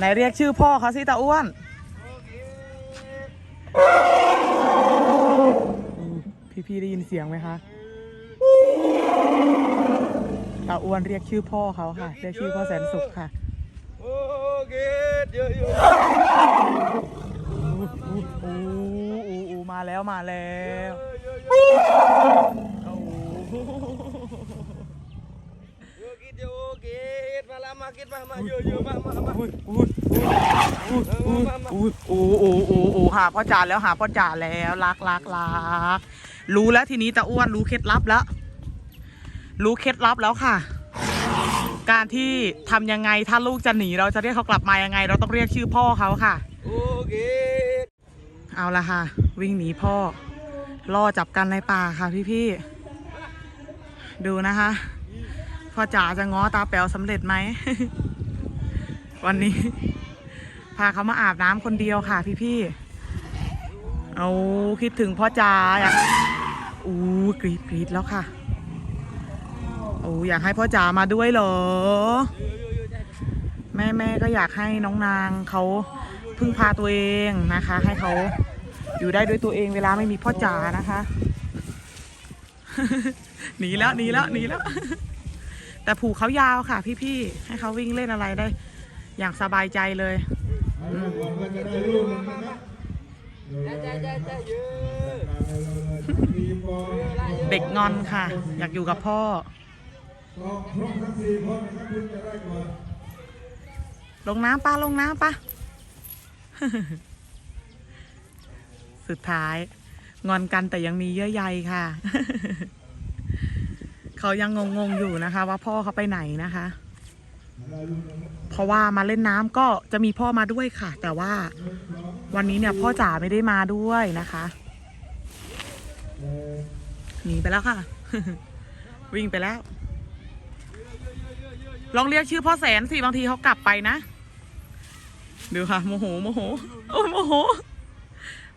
ไหนเรียกชื่อพ่อเขาสิตาอ้วน พี่พี่ๆได้ยินเสียงไหมคะตาอ้วนเรียกชื่อพ่อเขาค่ะ เรียกชื่อพ่อแสนสุขค่ะโอ้เกตเยอะอยู่อู้อู้อู้อู้มาแล้วมาแล้วโอ้โห เยอะกินเยอะเก ตมาละมากินมามาเยอะเยอะมามามาอุ้ยอุ้ยอุ้ยอุ้ยอุ้ยอู้อู้อู้อู้หาพ่อจ่าแล้วหาพ่อจ่าแล้วรักรักรักรู้แล้วทีนี้ตาอ้วนรู้เคล็ดลับแล้ว รู้เคล็ดลับแล้วค่ะ การที่ทำยังไงถ้าลูกจะหนีเราจะเรียกเขากลับมายังไง เราต้องเรียกชื่อพ่อเขาค่ะโอ้เกตเอาละค่ะ วิ่งหนีพ่อล่อจับกันในป่าค่ะพี่ๆดูนะคะ พ่อจ๋าจะง้อตาแป๋วสำเร็จไหม วันนี้ พาเขามาอาบน้ำคนเดียวค่ะพี่ๆเอาคิดถึงพ่อจ๋าอยากอู้กรีดกรีดแล้วค่ะโอ้อยากให้พ่อจ๋ามาด้วยเหรอ แม่แม่ก็อยากให้น้องนางเขาพึ่งพาตัวเองนะคะ ให้เขาอยู่ได้ด้วยตัวเองเวลาไม่มีพ่อจ๋านะคะหนีแล้วหนีแล้วหนีแล้ว แต่ผูกเขายาวค่ะ พี่ๆให้เขาวิ่งเล่นอะไรได้ อย่างสบายใจเลยเด็กงอนค่ะ อยากอยู่กับพ่อลงน้ำปะลงน้ำปะสุดท้าย งอนกันแต่ยังมีเยื่อใยค่ะ เขายังงงๆอยู่นะคะ ว่าพ่อเขาไปไหนนะคะ เพราะว่ามาเล่นน้ำก็จะมีพ่อมาด้วยค่ะ แต่ว่าวันนี้เนี่ยพ่อจ๋าไม่ได้มาด้วยนะคะหนีไปแล้วค่ะ วิ่งไปแล้ว ลองเรียกชื่อพ่อแสนสิบางทีเขากลับไปนะดูค่ะโมโหโมโหโอ้ยโมโห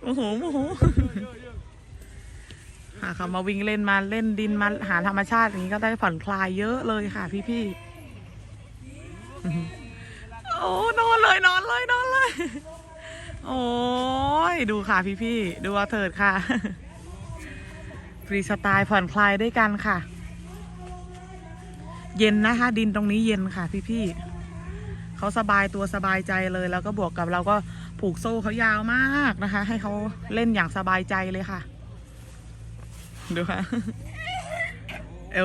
โมโหโมโห หาเขามาวิ่งเล่นมาเล่นดินมาหาธรรมชาติอย่างนี้ก็ได้ผ่อนคลายเยอะเลยค่ะ พี่พี่ๆโอ้นอนเลยนอนเลยนอนเลย โอ้ยดูค่ะพี่พี่ๆดูเอาเถิดค่ะฟรีสไตล์ผ่อนคลายด้วยกันค่ะ เย็นนะคะ ดินตรงนี้เย็นค่ะ พี่ๆเขาสบายตัวสบายใจเลย แล้วก็บวกกับเราก็ผูกโซ่เขายาวมากนะคะ ให้เขาเล่นอย่างสบายใจเลยค่ะ ดูค่ะเอ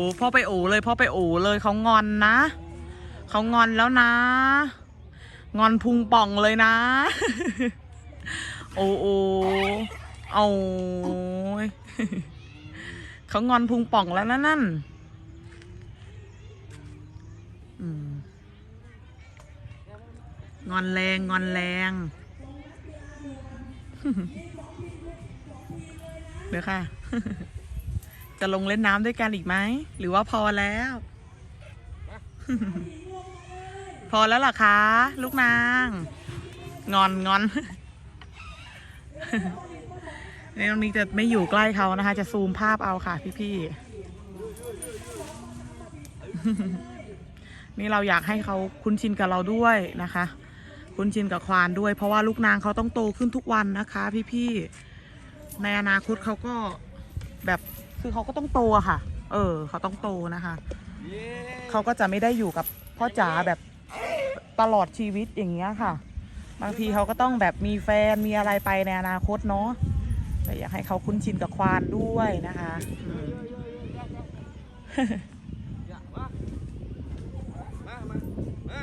อพ่อไปโอเลยพ่อไปโอเลยเขางอนนะเขางอนแล้วนะ งอนพุงป่องเลยนะ โอ้โอเอาเขางอนพุงป่องแล้วนะนั่นงอนแรง งอนแรง เดี๋ยวค่ะ จะลงเล่นน้ำด้วยกันอีกไหม หรือว่าพอแล้ว พอแล้วหรอคะ ลูกนาง งอนงอนนี่ตรงนี้จะไม่อยู่ใกล้เขานะคะ จะซูมภาพเอาค่ะพี่ๆ นี่เราอยากให้เขาคุ้นชินกับเราด้วยนะคะ คุ้นชินกับควานด้วย เพราะว่าลูกนางเขาต้องโตขึ้นทุกวันนะคะ พี่ๆ ในอนาคตเขาก็แบบคือเขาก็ต้องโตอะค่ะ เออ เขาต้องโตนะคะเย้เขาก็จะไม่ได้อยู่กับพ่อจ๋าแบบตลอดชีวิตอย่างเงี้ยค่ะ บางทีเขาก็ต้องแบบมีแฟนมีอะไรไปในอนาคตเนาะแต่อยากให้เขาคุ้นชินกับควานด้วยนะคะอืมมามามา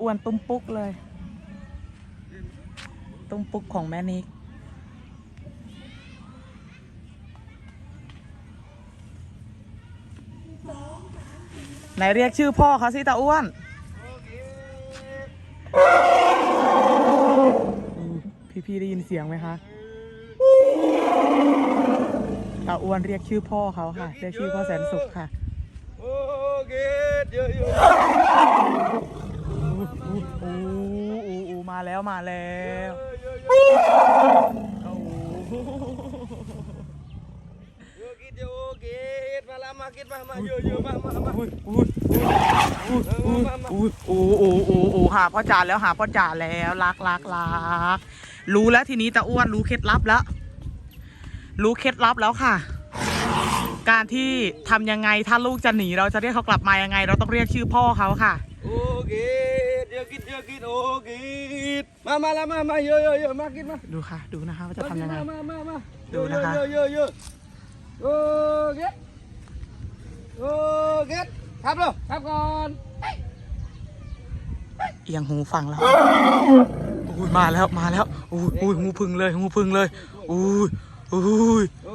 อ้วนตุ้มปุ๊กเลย ตุ้มปุ๊กของแม่นิก ไหนเรียกชื่อพ่อเขาสิตาอ้วนพี่พี่ๆได้ยินเสียงไหมคะตาอ้วนเรียกชื่อพ่อเขาค่ะ เรียกชื่อพ่อแสนสุขค่ะโอ้เกตเยอะอยู่อู้อู้อู้อู้มาแล้วมาแล้ว โอ้เยอะกิยอะเกตมา lama kit mah mah yo yo mah mah mah. อุ้ยอุ้ยอุ้ยอุ้ยอุ้ยโอ้โอ้โอ้โอ้หาพ่อจ่าแล้วหาพ่อจ่าแล้วรักรักรักรู้แล้วทีนี้ตาอ้วนรู้เคล็ดลับแล้ว รู้เคล็ดลับแล้วค่ะ การที่ทำยังไงถ้าลูกจะหนีเราจะเรียกเขากลับมายังไง เราต้องเรียกชื่อพ่อเขาค่ะ โอเค Oh kit, yo kit yo kit oh kit. Mama lama mah yo yo yo mah kit mah. ดูค่ะ ดูนะคะว่าจะทำยังไง มามามาดูโยนะคะโยโยโยโอเก็ตโอเก็ตครับเลยครับก่อนเอียงหูฟังแล้วอุ้ยมาแล้วมาแล้วอุ้ยอุ้ยงูพึ่งเลยงูพึ่งเลยอุ้ยอุ้ยโอ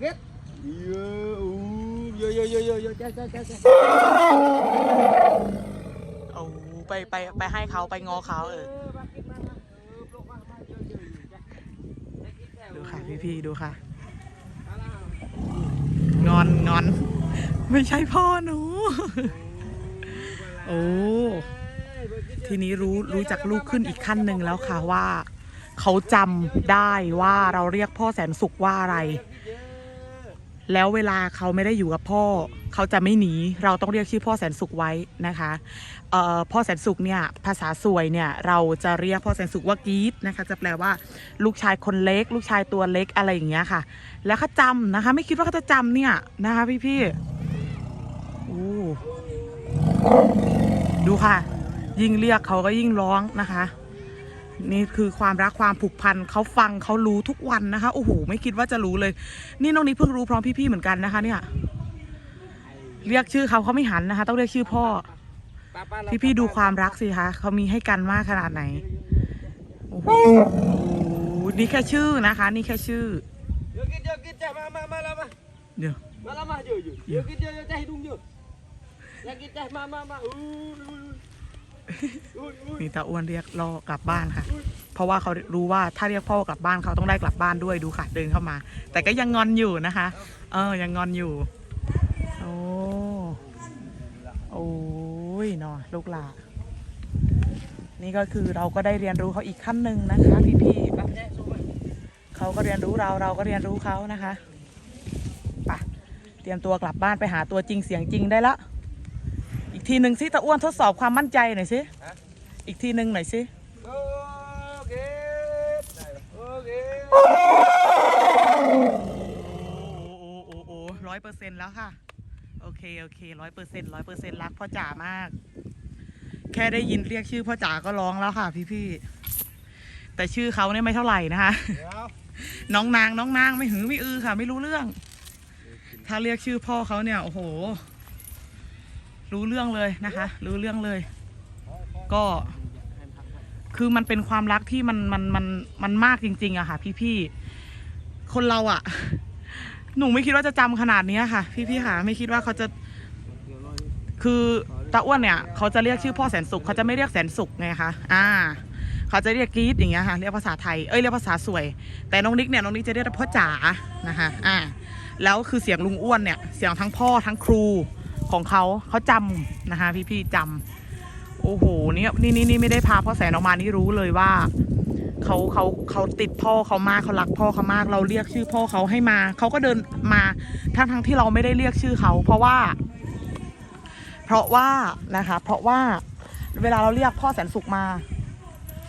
เก็ตโยโยโยโยโยโยจ้าจ้าจ้าจ้าเอา ไปไปไปให้เขาไปงอเขาเออดูค่ะพี่พี่ๆดูค่ะ งอนงอน ไม่ใช่พ่อหนู โอ้ทีนี้รู้รู้จักลูกขึ้นอีกขั้นหนึ่งแล้วค่ะว่า เขาจำได้ว่าเราเรียกพ่อแสนสุขว่าอะไร แล้วเวลาเขาไม่ได้อยู่กับพ่อ เขาจะไม่หนี เราต้องเรียกชื่อพ่อแสนสุขไว้นะคะพ่อแสนสุขเนี่ยภาษาสวยเนี่ยเราจะเรียกพ่อแสนสุขว่ากีดนะคะ จะแปลว่าลูกชายคนเล็ก ลูกชายตัวเล็กอะไรอย่างเงี้ยค่ะ แล้วเขาจำนะคะ ไม่คิดว่าเขาจะจำเนี่ยนะคะพี่พี่ๆโอ้ดูค่ะ ยิ่งเรียกเขาก็ยิ่งร้องนะคะ นี่คือความรักความผูกพันเขาฟังเขารู้ทุกวันนะคะโอ้โหไม่คิดว่าจะรู้เลย นี่น้องนี้เพิ่งรู้พร้อมพี่ๆเหมือนกันนะคะ เนี่ย เรียกชื่อเขาเขาไม่หันนะคะ ต้องเรียกชื่อพ่อ พี่ๆดูความรักสิคะเขามีให้กันมากขนาดไหนโอ้โหนี่แค่ชื่อนะคะ นี่แค่ชื่อโยกิโยกิจ้ามามามาละมาเดี๋ยวมาละมาโยโยโยกิโยโยจ้าให้ดุงโยโยกินจ้ามามามาอู้อู้อู้ นี่ตาอ้วนเรียกรอกลับบ้านค่ะ เพราะว่าเขารู้ว่าถ้าเรียกพ่อกลับบ้านเขาต้องได้กลับบ้านด้วยดูค่ะเดินเข้ามา แต่ก็ยังงอนอยู่นะคะ เออยังงอนอยู่ โอ้โอ้ยนาะลูกหลานี่ก็คือเราก็ได้เรียนรู้เขาอีกขั้นหนึ่งนะคะพี่ๆเขาก็เรียนรู้เราเราก็เรียนรู้เขานะคะไปเตรียมตัวกลับบ้านไปหาตัวจริงเสียงจริงได้ละ ทีหนึ่งสิตาอ้วนทดสอบความมั่นใจหน่อยสิ อีกทีหนึ่งหน่อยสิ โอเคโอเคโอ้โอ้โอ้ร้อยเปอร์เซ็นต์แล้วค่ะ โอเค โอเคร้อยเปอร์เซ็นต์ร้อยเปอร์เซ็นต์รักพ่อจ๋ามาก แค่ได้ยินเรียกชื่อพ่อจ๋าก็ร้องแล้วค่ะ พี่พี่ๆแต่ชื่อเขาเนี่ยไม่เท่าไหร่นะคะเดี๋ยวน้องนางน้องนางไม่หือไม่อือค่ะ ไม่รู้เรื่อง ถ้าเรียกชื่อพ่อเขาเนี่ย โอ้โห รู้เรื่องเลยนะคะ รู้เรื่องเลย ก็ คือมันเป็นความรักที่มันมันมันมันมากจริง ๆอะค่ะ พี่ๆคนเราอะหนูไม่คิดว่าจะจำขนาดเนี้ยค่ะ พี่ๆค่ะ ไม่คิดว่าเขาจะ คือตาอ้วนเนี่ย เขาจะเรียกชื่อพ่อแสนสุขเขาจะไม่เรียกแสนสุขไงคะอ่าเขาจะเรียกกรีดอย่างเงี้ยค่ะเรียกภาษาไทยเอ้ยเรียกภาษาสวย แต่น้องนิกเนี่ยน้องนิกจะเรียกพ่อจ๋านะคะอ่าแล้วคือเสียงลุงอ้วนเนี่ยเสียงทั้งพ่อทั้งครู ของเขาเขาจำนะคะ พี่ๆจำโอ้โหเนี่ยนี่นี่นี่ไม่ได้พาพ่อแสนออกมานี่รู้เลยว่าเขาเขาเขาติดพ่อเขามากเขารักพ่อเขามาก เราเรียกชื่อพ่อเขาให้มาเขาก็เดินมาทั้งทั้งที่เราไม่ได้เรียกชื่อเขาเพราะว่า เพราะว่านะคะ เพราะว่าเวลาเราเรียกพ่อแสนสุขมา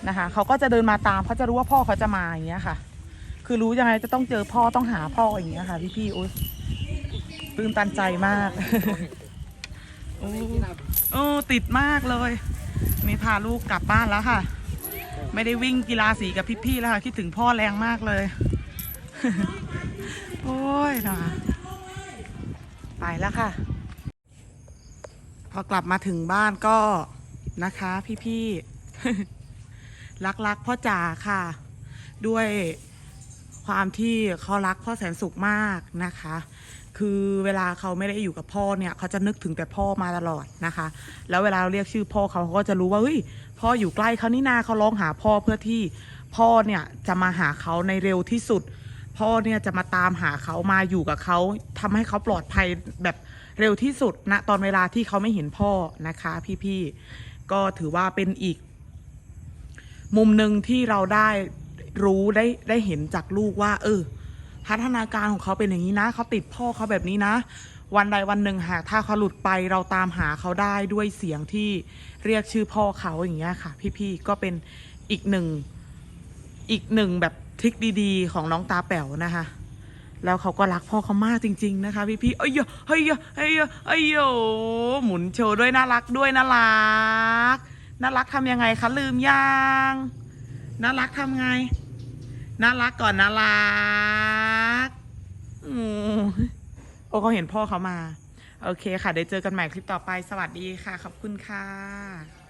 นะคะเขาก็จะเดินมาตามเขาจะรู้ว่าพ่อเขาจะมาอย่างเงี้ยค่ะ คือรู้ยังไงจะต้องเจอพ่อต้องหาพ่ออย่างเงี้ยค่ะพี่พี่ๆโอ๊ยตื่นตันใจมาก อ้โอ้ติดมากเลย นี่พาลูกกลับบ้านแล้วค่ะ ไม่ได้วิ่งกีฬาสีกับพี่ๆแล้วค่ะ คิดถึงพ่อแรงมากเลย โอ้ยนะไปแล้วค่ะ พอกลับมาถึงบ้านก็นะคะพี่ๆรักๆพ่อจ๋าค่ะ ด้วยความที่เขารักพ่อแสนสุขมากนะคะ คือเวลาเขาไม่ได้อยู่กับพ่อเนี่ยเขาจะนึกถึงแต่พ่อมาตลอดนะคะ แล้วเวลาเราเรียกชื่อพ่อเขาเขาก็จะรู้ว่าเฮ้ยพ่ออยู่ใกล้เขานี่นาเขาร้องหาพ่อเพื่อที่พ่อเนี่ยจะมาหาเขาในเร็วที่สุด พ่อเนี่ยจะมาตามหาเขามาอยู่กับเขาทำให้เขาปลอดภัยแบบเร็วที่สุดณตอนเวลาที่เขาไม่เห็นพ่อนะคะ พี่ๆก็ถือว่าเป็นอีก มุมหนึ่งที่เราได้รู้ได้ได้เห็นจากลูกว่า เออ พัฒนาการของเขาเป็นอย่างนี้นะ เขาติดพ่อเขาแบบนี้นะ วันใดวันหนึ่งหากถ้าเขาหลุดไปเราตามหาเขาได้ด้วยเสียงที่เรียกชื่อพ่อเขาอย่างเงี้ยค่ะ พี่ๆก็เป็นอีกหนึ่งอีกหนึ่งแบบทริคดีๆ ของน้องตาแป๋วนะคะแล้วเขาก็รักพ่อเขามากจริง ๆ นะคะ พี่ๆเอ้ยเฮ้ยเฮ้ยเฮ้ยโหมุนโชว์ด้วยน่ารักด้วยน่ารักน่ารักทำยังไงคะลืมยังน่ารักทำไง น่ารักก่อนน่ารักโอ้เขาเห็นพ่อเขามา โอเคค่ะเดี๋ยวเจอกันใหม่คลิปต่อไป สวัสดีค่ะ ขอบคุณค่ะ